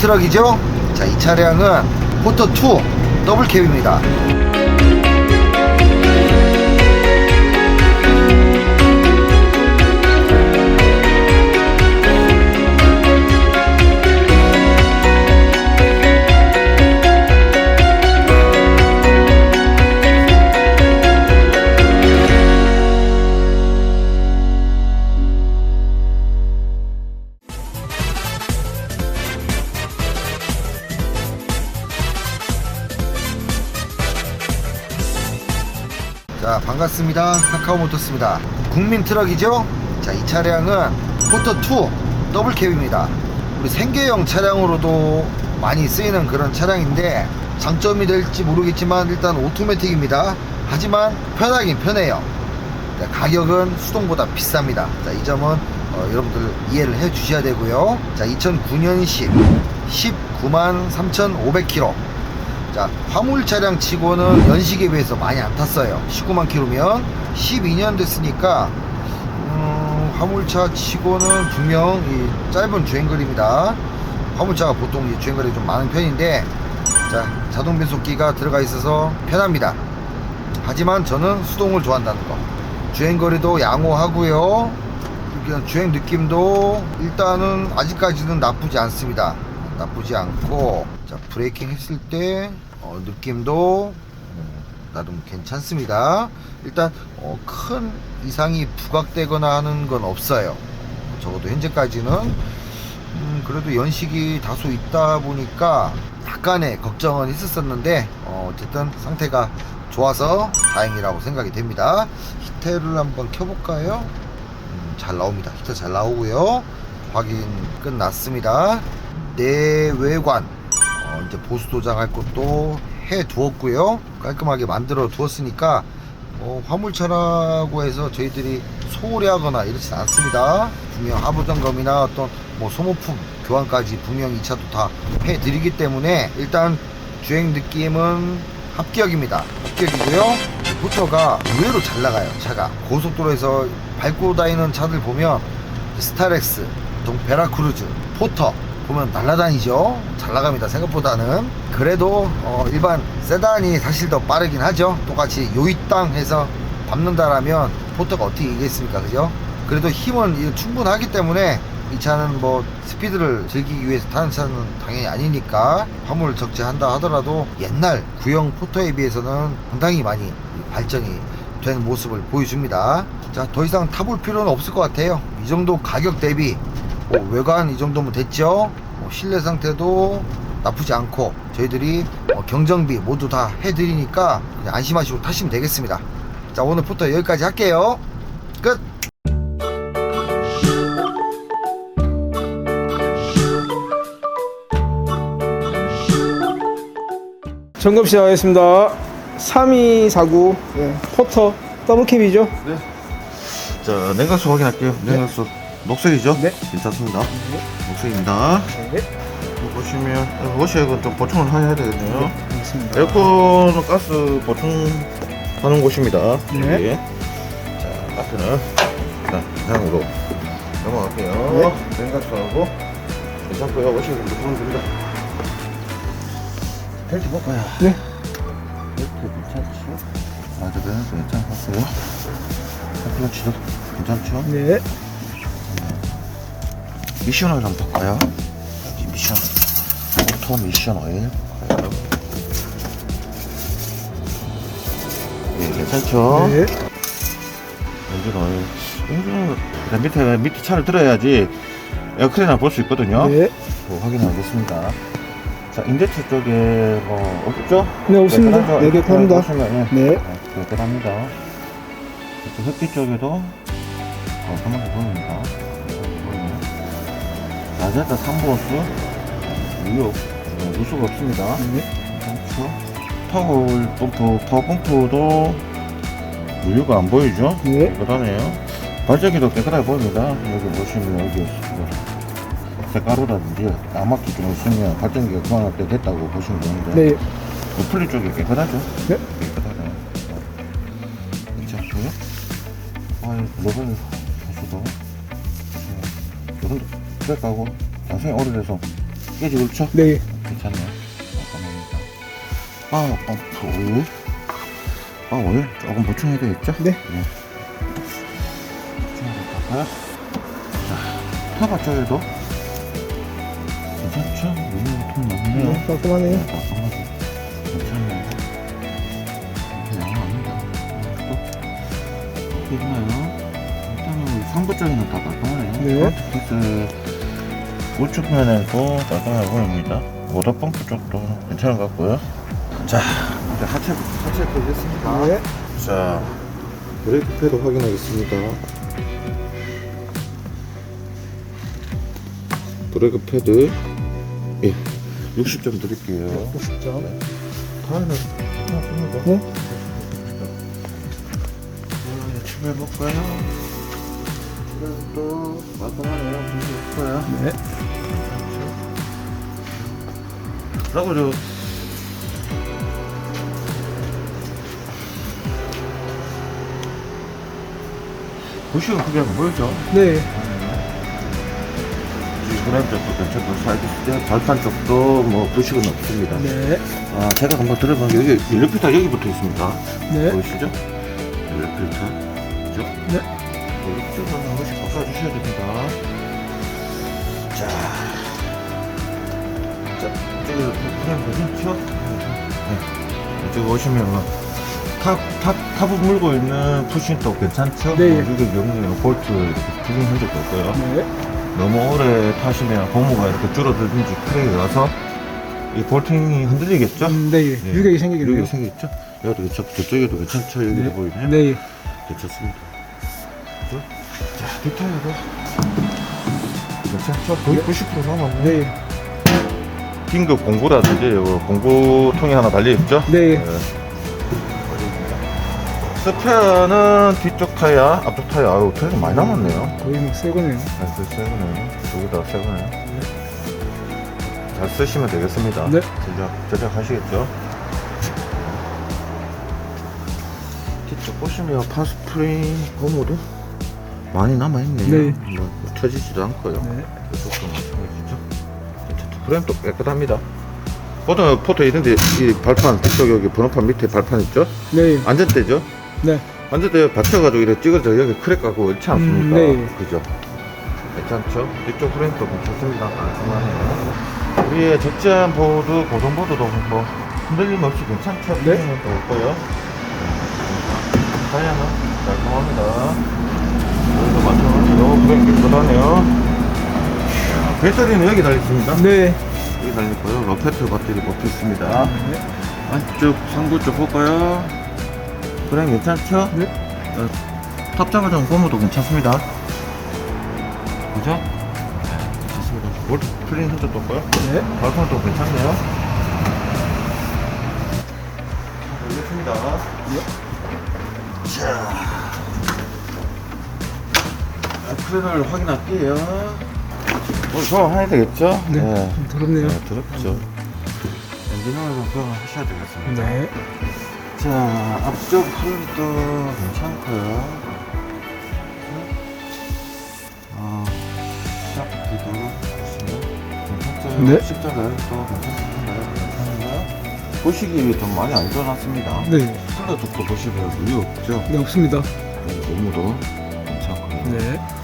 트럭이죠? 자, 이 차량은 포터2 더블 캡입니다. 반갑습니다. 카카오모터스입니다. 국민 트럭이죠? 자 이 차량은 포터2 더블 캡입니다. 우리 생계형 차량으로도 많이 쓰이는 그런 차량인데 장점이 될지 모르겠지만 일단 오토매틱입니다. 하지만 편하긴 편해요. 자, 가격은 수동보다 비쌉니다. 자 이 점은 어, 여러분들 이해를 해 주셔야 되고요. 자 2009년식 19만 3,500km 자, 화물 차량 치고는 연식에 비해서 많이 안 탔어요. 19만 킬로면 12년 됐으니까 음, 화물차 치고는 분명 이 짧은 주행거리입니다. 화물차가 보통 이 주행거리 좀 많은 편인데 자, 자동 변속기가 들어가 있어서 편합니다. 하지만 저는 수동을 좋아한다는 거. 주행거리도 양호하고요. 주행 느낌도 일단은 아직까지는 나쁘지 않습니다. 나쁘지 않고 자 브레이킹 했을 때 어, 느낌도 음, 나름 괜찮습니다. 일단 어, 큰 이상이 부각되거나 하는 건 없어요. 적어도 현재까지는 음, 그래도 연식이 다소 있다 보니까 약간의 걱정은 있었었는데 어, 어쨌든 상태가 좋아서 다행이라고 생각이 됩니다. 히테를 한번 켜볼까요? 음, 잘 나옵니다. 히터 잘 나오고요. 확인 끝났습니다. 내외관 어, 이제 보수 도장할 것도 해 두었고요. 깔끔하게 만들어 두었으니까 어, 화물차라고 해서 저희들이 소홀히 하거나 이렇진 않습니다. 분명 하부 점검이나 어떤 뭐 소모품 교환까지 분명 이 차도 다 해드리기 때문에 일단 주행 느낌은 합격입니다. 합격이고요. 포터가 의외로 잘 나가요. 차가 고속도로에서 밟고 다니는 차들 보면 스타렉스, 동 베라크루즈, 포터 보면 날라다니죠. 잘 나갑니다. 생각보다는 그래도 어, 일반 세단이 사실 더 빠르긴 하죠. 똑같이 요이 땅 해서 밟는다라면 포터가 어떻게 이기겠습니까, 그죠? 그래도 힘은 충분하기 때문에 이 차는 뭐 스피드를 즐기기 위해서 타는 차는 당연히 아니니까 화물 적재한다 하더라도 옛날 구형 포터에 비해서는 상당히 많이 발전이 된 모습을 보여줍니다. 자, 더 이상 타볼 필요는 없을 것 같아요. 이 정도 가격 대비 뭐 외관 이 정도면 됐죠. 뭐 실내 상태도 나쁘지 않고 저희들이 어, 경정비 모두 다 해드리니까 그냥 안심하시고 타시면 되겠습니다. 자, 오늘 포터 여기까지 할게요. 끝! 점검 시작하겠습니다. 3249 예, 포터 더블캡이죠? 자, 냉각수 확인할게요. 냉각수 녹색이죠? 네. 괜찮습니다. 녹색입니다. 네. 이거 보시면 이거 워시액은 좀 보충을 해야 되거든요. 알겠습니다. 에어컨은 가스 보충하는 곳입니다. 네. 여기. 자, 가스는 자, 이상으로 넘어갈게요. 네. 냉각수하고 괜찮고요. 워시액은 보충 됩니다. 벨트 볼까요? 네. 벨트 괜찮죠? 아, 저 벨트 괜찮았어요. 클러치도 괜찮죠? 네. 미션 오일 한번 볼까요? 이 미션 오토 미션 오일? 예, 괜찮죠? 네. 엔진 오일 엔진 오일 밑에 밑에 차를 들어야지 에어컨이나 볼 수 있거든요 네. 뭐 확인하겠습니다 자 인젝터 쪽에 뭐 없죠? 네, 없습니다. 네, 깨끗합니다. 보시면, 예. 네. 네, 깨끗합니다 흡기 쪽에도 어, 한번더 보입니다. 라제타 3보스? 무료 어, 누수가 없습니다. 네. 그렇죠. 펌프 펌프도 물류가 안 보이죠? 네. 깨끗하네요. 발전기도 깨끗하게 보입니다. 여기 보시면 여기 뭐 색가루라든지 나막기 좀 있으면 발전기가 그만할 때 됐다고 보시면 되는데. 네. 그 풀리 쪽이 깨끗하죠? 네. 깨끗하네요. 괜찮고요. 아 로벨 가수도 요런 도 트랙하고 자세히 오래돼서 깨지 그렇죠? 네. 괜찮네요. 파워 펌프. 파워를 조금 보충해야 되겠죠? 네. 보충해볼까요? 자, 타봐 쪽에도. 괜찮죠? 위에 통 네, 많네요. 깔끔하네요. 괜찮네요. 양호합니다. 또, 이렇게 있나요? 일단은 상부 쪽에는 다 깔끔하네요. 네. 우측 면에도 깔끔해 보입니다. 모터 펌프 쪽도 괜찮은 것 같고요. 자, 이제 하체, 하체 보겠습니다. 네. 자, 브레이크 패드 확인하겠습니다. 브레이크 패드, 예, 60점 드릴게요. 90점. 타이는 괜찮습니다. 네. 자, 출발해 볼까요? 또 깔끔하네요. 무슨 거야? 네. 라고 저 보시면 그게 안 보이죠? 네. 그램 쪽도 괜찮고 사이드 스텝 발판 쪽도 뭐 부식은 없습니다. 네. 아 제가 한번 들어보면 여기 일렉필터 여기 붙어 있습니다. 네. 보이시죠? 일렉필터 그죠? 네. 여기 바꿔주셔야 됩니다. 자, 자 이쪽에 그냥 괜찮죠? 네. 이쪽 오시면 탑, 탑, 탑을 물고 있는 푸신도 괜찮죠? 네. 여기 경우에는 볼트 이렇게 풀린 흔적도 없고요. 네. 너무 오래 타시면 고무가 이렇게 줄어들든지 크랙이 와서 이 볼팅이 흔들리겠죠? 음, 네. 예. 유격이 생기겠네요. 유격이 생기겠죠? 여기도 괜찮, 저쪽에도 괜찮죠? 여기도 네. 보이네? 네. 괜찮습니다. 그죠? 자, 뒷타이어도 괜찮죠? 거의 90% 남았네. 네. 긴급 공구라든지 이거 공구통이 하나 달려있죠? 네. 스페어는 뒤쪽 타이어, 앞쪽 타이어, 아유, 타이어가 많이 남았네요. 거의 뭐 새거네요. 잘 쓰시네요. 여기다 새거네요. 잘 쓰시면 되겠습니다. 네. 제작, 제작하시겠죠? 뒤쪽 보시면 파스프링 고무도 많이 남아있네요. 네. 뭐, 터지지도 않고요. 네. 이쪽도 마찬가지죠. 프레임도 깨끗합니다. 보통 포토 있는데 이 발판 뒤쪽 여기 번호판 밑에 발판 있죠? 네. 안전대죠? 네. 안전대 받쳐가지고 이렇게 찍어져 여기 크랙 가고 있지 않습니까? 음, 네. 그죠? 괜찮죠? 뒤쪽 프레임도 괜찮습니다. 깔끔하네요. 위에 적재한 보드, 고정보드도 뭐 흔들림 없이 괜찮죠? 네. 흔들림도 없고요. 타이어는 깔끔합니다. 여기도 마찬가지로 프레임 깨끗하네요. 자, 배터리는 여기 달려있습니다. 네. 여기 달려있고요. 로페트 배터리 뽑혀 있습니다. 안쪽 상부 쪽 볼까요? 그래 괜찮죠? 네. 어, 탑장가정 고무도 괜찮습니다. 그죠? 네, 괜찮습니다. 볼트 풀린 흔적도 없고요. 네. 발판도 괜찮네요. 알겠습니다. 자, 프레를 확인할게요. 뭐, 교환해야 되겠죠? 네. 좀 더럽네요. 네, 더럽죠. 엔진오일은 교환하셔야 되겠습니다. 네. 자, 앞쪽 휠도 괜찮고요. 어, 시작기도? 네. 십자가도 괜찮습니다. 괜찮은가요? 보시기 좀 많이 안 좋아놨습니다. 네. 컬러 쪽도 보시면 이유 없죠? 네, 없습니다. 네, 고무도 괜찮고요. 네.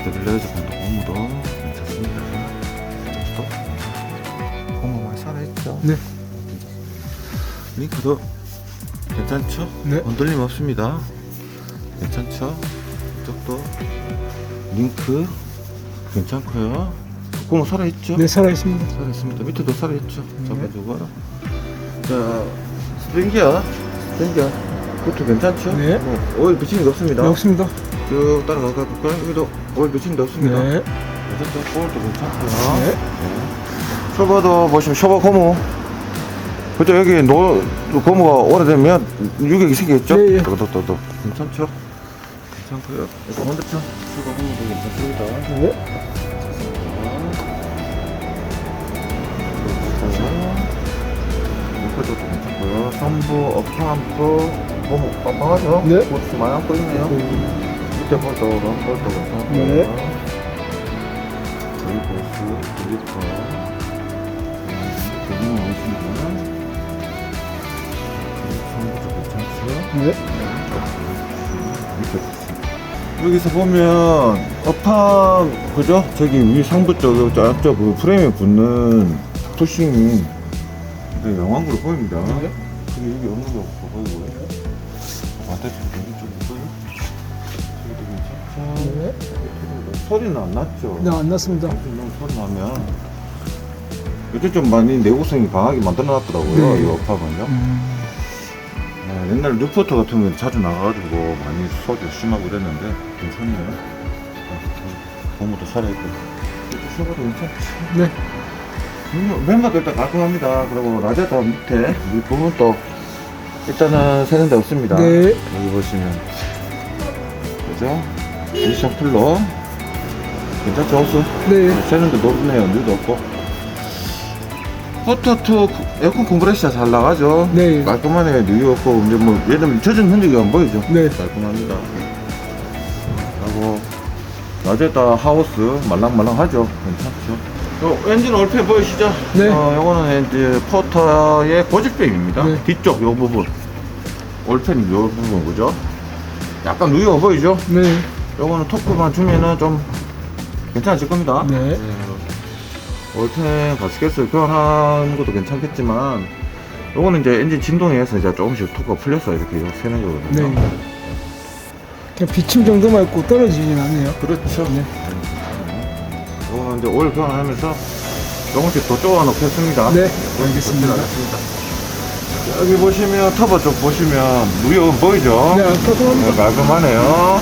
스테빌라이저 반도 고무도 괜찮습니다. 또 고무 많이 살아있죠? 네. 링크도 괜찮죠? 네. 흔들림 없습니다. 괜찮죠? 이쪽도 링크 괜찮고요. 고무 살아있죠? 네, 살아있습니다. 살아있습니다. 밑에도 살아있죠? 잡아주고요. 자, 스프링기어, 스프링기어. 그것도 괜찮죠? 네. 뭐, 오일 비치는 거 없습니다. 네, 없습니다. 쭉 따라가 볼까요? 여기도 오일 비치는 거 없습니다. 네. 괜찮죠? 볼도 괜찮고요. 네. 쇼버도 보시면 쇼버 고무 그죠 여기 노 고무가 오래되면 유격이 생기겠죠? 네, 예. 또또 또, 또. 괜찮죠? 괜찮고요 이거 반대편 쇼버 고무도 괜찮습니다 네. 이거도 괜찮고요 선부 업함프 고무 빵빵하죠? 네. 보스 많이 안고 있네요 볼도 볼도 괜찮고요 네. 여기 보스 드리퍼 좋습니다. 상부쪽 괜찮죠? 네. 여기서 보면 업함 그죠? 저기 위 상부 쪽 앞쪽 그 프레임에 붙는 부싱이 네, 영광으로 보입니다. 네. 근데 여기 없어 보이고요. 반대쪽도 여 소리는 안 났죠? 네, 안 났습니다. 너무 소리 나면 요즘 좀 많이 내구성이 강하게 만들어 놨더라고요. 네. 이 업함은요. 음, 아, 옛날 뉴포터 같은 경우는 자주 나가가지고 많이 소리가 심하고 그랬는데 괜찮네요. 아, 고무도 살아있고. 쇼가도 괜찮지. 네. 멤버도 일단 깔끔합니다. 그리고 라제타 밑에 이 부분 또 일단은 새는 데 없습니다. 네. 여기 보시면 그죠? 이 셔플러 괜찮죠? 호수? 네. 새는 데 높네요. 누도 없고. 포터2 에어컨 컴프레셔 잘 나가죠? 네. 깔끔하네요. 누유 없고 이제 뭐 얘는 젖은 흔적이 안 보이죠? 네. 깔끔합니다. 그리고 라제타 하우스 말랑말랑하죠? 괜찮죠? 요 엔진 올펜 보이시죠? 네. 어, 요거는 이제 포터의 고질병입니다. 네. 뒤쪽 요 부분. 올펜 요 부분 그죠? 약간 누유가 보이죠? 네. 요거는 토크만 주면은 좀 괜찮아질 겁니다. 네. 올텐 가스켓을 교환한 것도 괜찮겠지만 요거는 이제 엔진 진동에 의해서 이제 조금씩 토크가 풀려서 이렇게 새는 거거든요. 네. 그냥 비침 정도만 있고 떨어지진 않네요. 그렇죠. 네. 요거는 이제 오일 교환하면서 조금씩 더 쪼아 놓겠습니다. 네. 알겠습니다. 여기 보시면 터보 쪽 보시면 무역은 보이죠? 네, 깔끔합니다. 네, 깔끔하네요.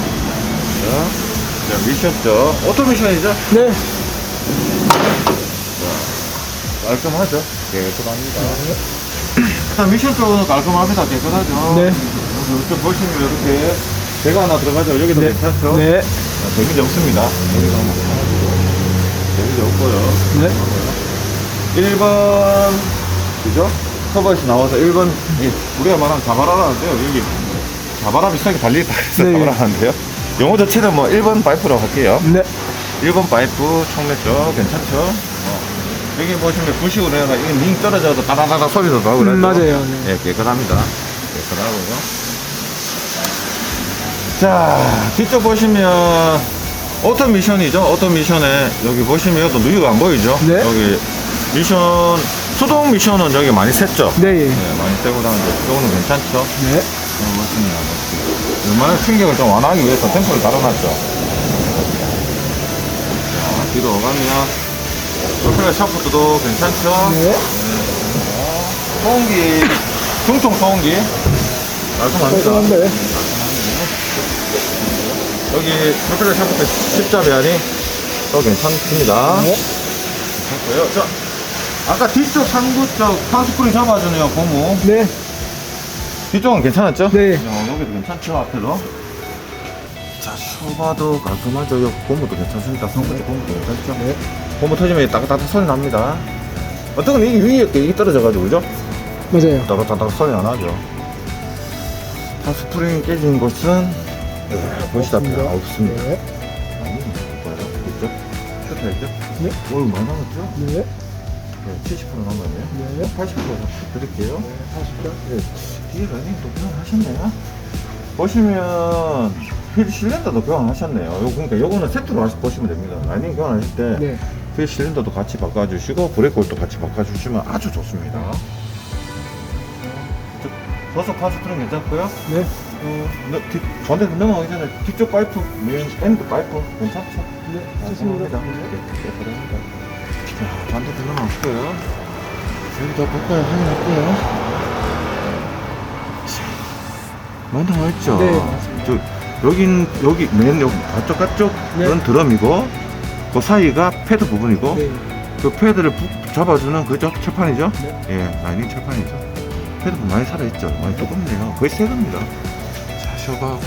자, 자, 미션 쪽 오토미션이죠? 네. 깔끔하죠? 깨끗합니다. 자, 미션 쪽은 깔끔합니다. 깨끗하죠? 네. 이쪽 보시면 이렇게 배가 하나 들어가죠? 여기도 네. 괜찮죠? 네. 아, 데미지 없습니다. 여기도 한번 데미지 없고요. 네. 1번, 그죠? 커버에서 나와서 1번, 이 우리가 말하는 자바라라는데요. 여기 자바라 비슷하게 달리다 해서 네. 자바라하는데요. 용어 자체는 뭐 1번 파이프라고 할게요. 네. 1번 파이프 총매 쪽 괜찮죠? 어. 여기 보시면 부식으로 해가 이게 링 떨어져도 따다다다 소리도 나고 그러죠? 음, 맞아요. 네. 예, 깨끗합니다. 깨끗하고요. 자, 뒤쪽 보시면 오토 미션이죠. 오토 미션에 여기 보시면 여기도 누유가 안 보이죠? 네. 여기 미션 수동 미션은 여기 많이 샜죠? 네. 네, 많이 떼고 다니는데 이거는 괜찮죠? 네. 어, 맞습니다. 맞습니다. 웬만한 충격을 좀 완화하기 위해서 템포를 달아놨죠. 자, 뒤로 가면 프로펠러 샤프트도 괜찮죠? 네. 소음기, 중통 소음기. 깔끔합니다. 깔끔한데. 여기 프로펠러 샤프트 십자 배열이 또 괜찮습니다. 네. 괜찮고요. 자, 아까 뒤쪽 상부 쪽 판스프링 잡아주네요, 고무. 네. 뒤쪽은 괜찮았죠? 네. 어, 여기도 괜찮죠, 앞에도. 자, 쇼바도 깔끔하죠. 여기 고무도 괜찮습니다. 쪽 고무도 괜찮죠? 네. 고무 터지면 따뜻따뜻 소리 납니다. 어떤 건 이게 위에 이게 떨어져가지고, 그죠? 맞아요. 따뜻따뜻 소리 안 하죠. 판스프링 깨진 곳은 네, 보시다시피 없습니다. 없습니다. 네. 아니, 봐요. 그죠? 쇼트했죠? 네. 오, 많이 남았죠? 네. 네, 70% 남았네요. 네. 80% 드릴게요. 하십시오. 네, 뒤에 라인또 교환하셨네요. 보시면 휠 실린더도 교환하셨네요. 요 그러니까 요거는 세트로 하시, 보시면 됩니다. 라이닝 교환하실 때 네. 휠 실린더도 같이 바꿔주시고 브레이크 홀도 같이 바꿔주시면 아주 좋습니다. 저속 파스트는 괜찮고요. 네. 어, 너, 뒤, 반대 넘어가기 전에 뒤쪽 파이프, 메인 엔드 파이프 괜찮죠? 네. 좋습니다. 좋습니다. 깨끗합니다. 자, 반대 들어놨고요. 여기 다 볼까요? 확인할게요. 많이 나와 있죠? 네, 맞습니다. 저, 여긴, 여기, 맨, 여기, 바쪽, 가쪽은 네. 드럼이고, 그 사이가 패드 부분이고, 네. 그 패드를 부- 잡아주는 그죠? 철판이죠? 네. 예, 라이닝 철판이죠. 패드 부분 많이 살아있죠? 많이 두껍네요. 거의 새 겁니다. 자, 쇼바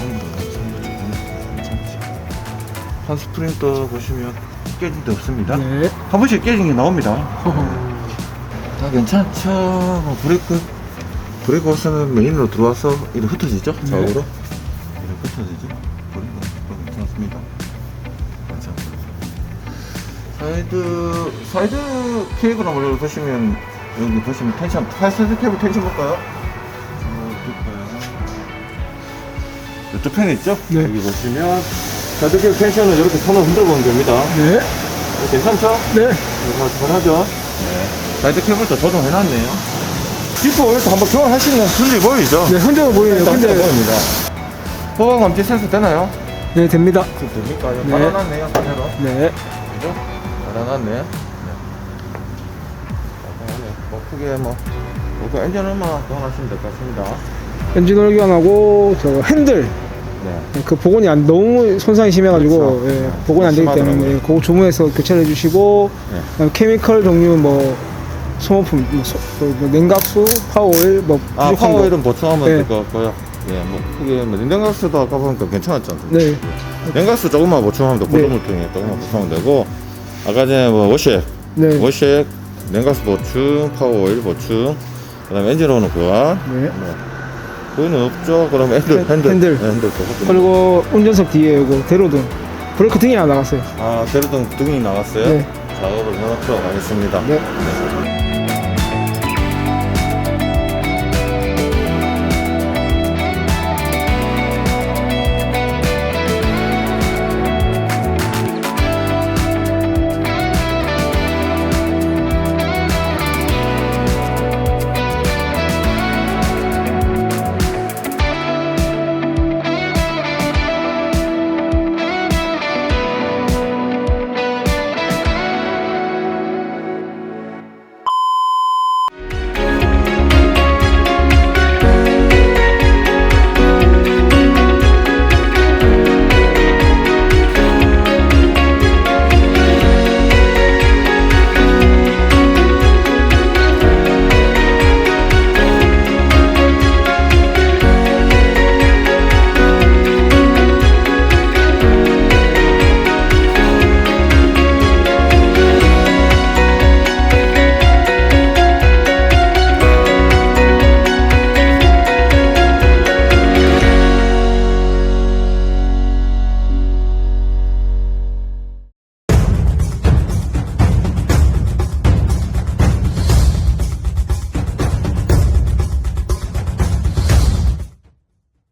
괜찮죠? 한 스프링도 보시면 깨진 데 없습니다. 네. 한 번씩 깨진 게 나옵니다. 다 괜찮죠? 뭐 브레이크, 브레이크 호스는 메인으로 들어와서 이렇게 흩어지죠? 네. 좌우로. 이렇게 흩어지죠? 브레이크 괜찮습니다. 괜찮습니다. 사이드, 사이드 케이블을 보시면 여기 보시면 텐션, 파이스 케이블 텐션 볼까요? 이쪽 펜 있죠? 네. 여기 보시면 사이드 케이블 텐션은 이렇게 손을 흔들어 보면 됩니다. 네. 괜찮죠? 네. 이거 잘하죠? 네. 케이블도 조정해놨네요. 디프 오일도 한번 교환하시면 순리 보이죠? 네, 흔들어 보이네요. 근데 보입니다. 호강 감지 센서 되나요? 네, 됩니다. 됩니까? 네. 달아놨네요, 그대로. 네. 그죠? 달아놨네. 네. 달아놨네. 뭐 크게 뭐, 그 엔진음만 교환하시면 될 것 같습니다. 엔진 오일 교환하고 저 핸들 네. 그 복원이 안 너무 손상이 심해가지고 그렇죠. 예, 네. 복원이 안 되기 때문에 심하더라고요. 그거 주문해서 교체를 해주시고 네. 그다음에 케미컬 종류 뭐 소모품 뭐, 소, 뭐, 뭐 냉각수, 파워오일 뭐 아, 부족한 거. 파워오일은 보충하면 네. 될 것 같고요. 예, 뭐, 크게, 뭐, 냉각수도 아까 보니까 괜찮았죠. 네, 냉각수 조금만 보충하면 돼. 네. 고도물통에 조금만 보충하면 되고, 아까 전에 뭐, 워시액, 네, 워시액, 냉각수 보충, 파워오일 보충, 그 다음에 엔진오는 교환, 네. 뭐, 그거는 없죠. 그럼 핸들, 핸- 핸들, 핸들. 네, 핸들 그리고 운전석 뒤에 이거 대로등 브레이크 등이 안 나갔어요. 아, 대로등 등이 나갔어요? 네. 작업을 해놓도록 하겠습니다. 네.